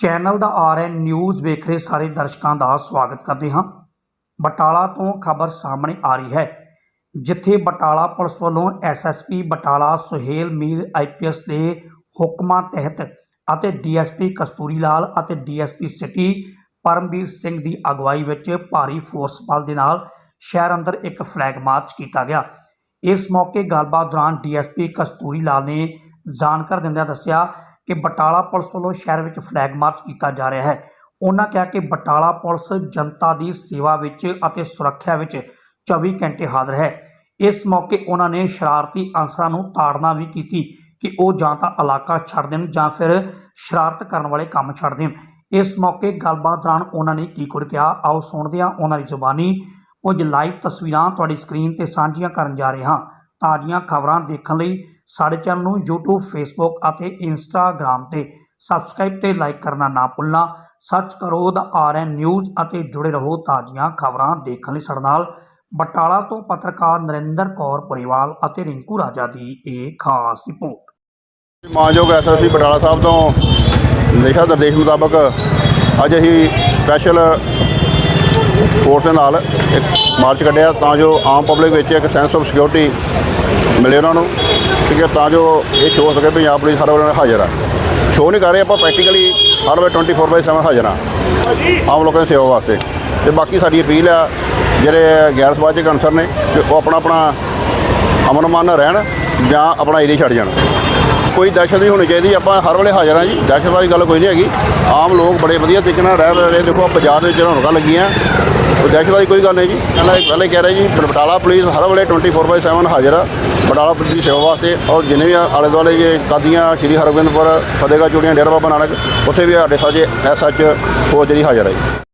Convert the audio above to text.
Channel ਦਾ RN news ਵੇਖ ਰਹੇ ਸਾਰੇ ਦਰਸ਼ਕਾਂ ਦਾ ਸਵਾਗਤ ਕਰਦੇ ਹਾਂ। ਬਟਾਲਾ ਤੋਂ ਖਬਰ ਸਾਹਮਣੇ ਆ ਰਹੀ ਹੈ, ਜਿੱਥੇ ਬਟਾਲਾ ਪੁਲਿਸ ਵੱਲੋਂ ਐਸਐਸਪੀ ਬਟਾਲਾ ਸੁਹੇਲ ਮੀਰ ਆਈਪੀਐਸ ਦੇ ਹੁਕਮਾਂ ਤਹਿਤ ਅਤੇ ਡੀਐਸਪੀ ਕਸਤੂਰੀ ਲਾਲ ਅਤੇ ਡੀਐਸਪੀ ਸਿਟੀ ਪਰਮਵੀਰ ਸਿੰਘ ਦੀ ਅਗਵਾਈ ਵਿੱਚ ਭਾਰੀ ਫੋਰਸ ਬਲ ਦੇ ਨਾਲ ਸ਼ਹਿਰ ਅੰਦਰ ਇੱਕ ਫਲੈਗ ਮਾਰਚ ਕੀਤਾ ਗਿਆ। ਇਸ ਮੌਕੇ ਗੱਲਬਾਤ ਦੌਰਾਨ ਡੀਐਸਪੀ ਕਸਤੂਰੀ ਲਾਲ ਨੇ ਜਾਣਕਾਰੀ ਦਿੰਦਿਆਂ ਦੱਸਿਆ ਕਿ ਬਟਾਲਾ ਪੁਲਿਸ ਵੱਲੋਂ ਸ਼ਹਿਰ ਵਿੱਚ ਫਲੈਗ ਮਾਰਚ ਕੀਤਾ ਜਾ ਰਿਹਾ ਹੈ। ਉਹਨਾਂ ਕਿਹਾ ਕਿ ਬਟਾਲਾ ਪੁਲਿਸ ਜਨਤਾ ਦੀ ਸੇਵਾ ਵਿੱਚ ਅਤੇ ਸੁਰੱਖਿਆ ਵਿੱਚ 24 ਘੰਟੇ ਹਾਜ਼ਰ ਹੈ। ਇਸ ਮੌਕੇ ਉਹਨਾਂ ਨੇ ਸ਼ਰਾਰਤੀ ਅਨਸਰਾਂ ਨੂੰ ਤਾੜਨਾ ਵੀ ਕੀਤੀ ਕਿ ਉਹ ਜਾਂ ਤਾਂ ਇਲਾਕਾ ਛੱਡ ਦੇਣ ਜਾਂ ਫਿਰ ਸ਼ਰਾਰਤ ਕਰਨ ਵਾਲੇ ਕੰਮ ਛੱਡ ਦੇਣ। ਇਸ ਮੌਕੇ ਗੱਲਬਾਤ ਦੌਰਾਨ ਉਹਨਾਂ ਨੇ ਕੀ ਕੁਝ ਕਿਹਾ, ਆਓ ਸੁਣਦੇ ਹਾਂ ਉਹਨਾਂ ਦੀ ਜ਼ੁਬਾਨੀ। ਕੁਝ ਲਾਈਵ ਤਸਵੀਰਾਂ ਤੁਹਾਡੀ ਸਕਰੀਨ ਤੇ ਸਾਂਝੀਆਂ ਕਰਨ ਜਾ ਰਹੇ ਹਾਂ। ਤਾਜ਼ੀਆਂ ਖਬਰਾਂ ਦੇਖਣ ਲਈ ਸਾਡੇ ਚੈਨਲ ਨੂੰ YouTube, Facebook ਅਤੇ Instagram ਤੇ ਸਬਸਕ੍ਰਾਈਬ ਤੇ ਲਾਈਕ ਕਰਨਾ ਨਾ ਭੁੱਲਣਾ। ਸਰਚ ਕਰੋ ਦਾ ਆਰਐਨ ਨਿਊਜ਼ ਅਤੇ ਜੁੜੇ ਰਹੋ ਤਾਜ਼ੀਆਂ ਖਬਰਾਂ ਦੇਖਣ ਲਈ ਸਾਡੇ ਨਾਲ। ਬਟਾਲਾ ਤੋਂ ਪੱਤਰਕਾਰ ਨਰਿੰਦਰ ਕੌਰ ਪਰਿਵਾਲ ਅਤੇ ਰਿੰਕੂ ਰਾਜਾ ਦੀ ਇਹ ਖਾਸ ਰਿਪੋਰਟ। ਮਾਨਯੋਗ ਐਸਐਸਪੀ ਬਟਾਲਾ ਸਾਹਿਬ ਤੋਂ ਦਿਸ਼ਾ ਨਿਰਦੇਸ਼ ਮੁਤਾਬਕ ਅੱਜ ਅਸੀਂ ਸਪੈਸ਼ਲ ਫੋਰਸ ਦੇ ਨਾਲ ਇੱਕ ਮਾਰਚ ਕੱਢਿਆ ਤਾਂ ਜੋ ਆਮ ਪਬਲਿਕ ਵਿੱਚ ਇੱਕ ਸੈਂਸ ਆਫ ਸਿਕਿਉਰਿਟੀ ਮਿਲੇ ਉਹਨਾਂ ਨੂੰ, ਠੀਕ ਹੈ, ਤਾਂ ਜੋ ਇਹ ਸ਼ੋਅ ਹੋ ਸਕੇ, ਪੰਜਾਬ ਪੁਲਿਸ ਹਰ ਵੇਲੇ ਹਾਜ਼ਰ ਆ। ਸ਼ੋਅ ਨਹੀਂ ਕਰ ਰਹੇ ਆਪਾਂ ਪ੍ਰੈਕਟੀਕਲੀ ਹਰ ਵੇਲੇ 24/7 ਹਾਜ਼ਰ ਆ। ਆਮ ਲੋਕਾਂ ਦੀ ਸੇਵਾ ਵਾਸਤੇ। ਤੇ ਬਾਕੀ ਸਾਡੀ ਅਪੀਲ ਆ, ਜਿਹੜੇ ਗੈਰ ਸਮਾਜਿਕ ਅਨਸਰ ਨੇ ਕਿ ਉਹ ਆਪਣਾ ਆਪਣਾ ਅਮਨ ਮਾਨ ਰਹਿਣ, ਜਾਂ ਆਪਣਾ ਏਰੀਆ ਛੱਡ ਜਾਣ। ਕੋਈ ਦਹਿਸ਼ਤ ਨਹੀਂ ਹੋਣੀ ਚਾਹੀਦੀ, ਆਪਾਂ ਹਰ ਵੇਲੇ ਹਾਜ਼ਰ ਹਾਂ ਜੀ, ਦਹਿਸ਼ਤ ਵਾਲੀ ਗੱਲ ਕੋਈ ਨਹੀਂ ਹੈਗੀ। ਆਮ ਲੋਕ ਬੜੇ ਵਧੀਆ ਤਰੀਕੇ ਨਾਲ ਰਹਿ ਰਹੇ ਦੇਖੋ, ਆਹ ਬਾਜ਼ਾਰ ਦੇ ਵਿੱਚ ਰੌਣਕਾਂ ਲੱਗੀਆਂ। ਕੋਈ ਦਹਿਸ਼ਤ ਵਾਲੀ ਕੋਈ ਗੱਲ ਨਹੀਂ ਜੀ। ਪਹਿਲਾਂ ਪਹਿਲੇ ਕਹਿ ਰਹੇ ਜੀ, ਬਟਾਲਾ ਪੁਲਿਸ ਹਰ ਵੇਲੇ 24/7 ਹਾਜ਼ਰ ਆ। ਬਟਾਲਾ ਪੁਲਿਸ ਦੀ ਸੇਵਾ ਵਾਸਤੇ ਔਰ ਜਿੰਨੇ ਵੀ ਆਲੇ ਦੁਆਲੇ ਜੇ ਕਾਦੀਆਂ, ਸ਼੍ਰੀ ਹਰਗੋਬਿੰਦਪੁਰ, ਫਤਿਹਗੜ੍ਹ, ਚੂੜੀਆਂ, ਡੇਰਾ ਬਾਬਾ ਨਾਨਕ, ਉੱਥੇ ਵੀ ਸਾਡੇ ਸਾਜੇ ਐਸਐਚ ਫੌਜ ਜਿਹੜੀ ਹਾਜ਼ਰ ਹੈ ਜੀ।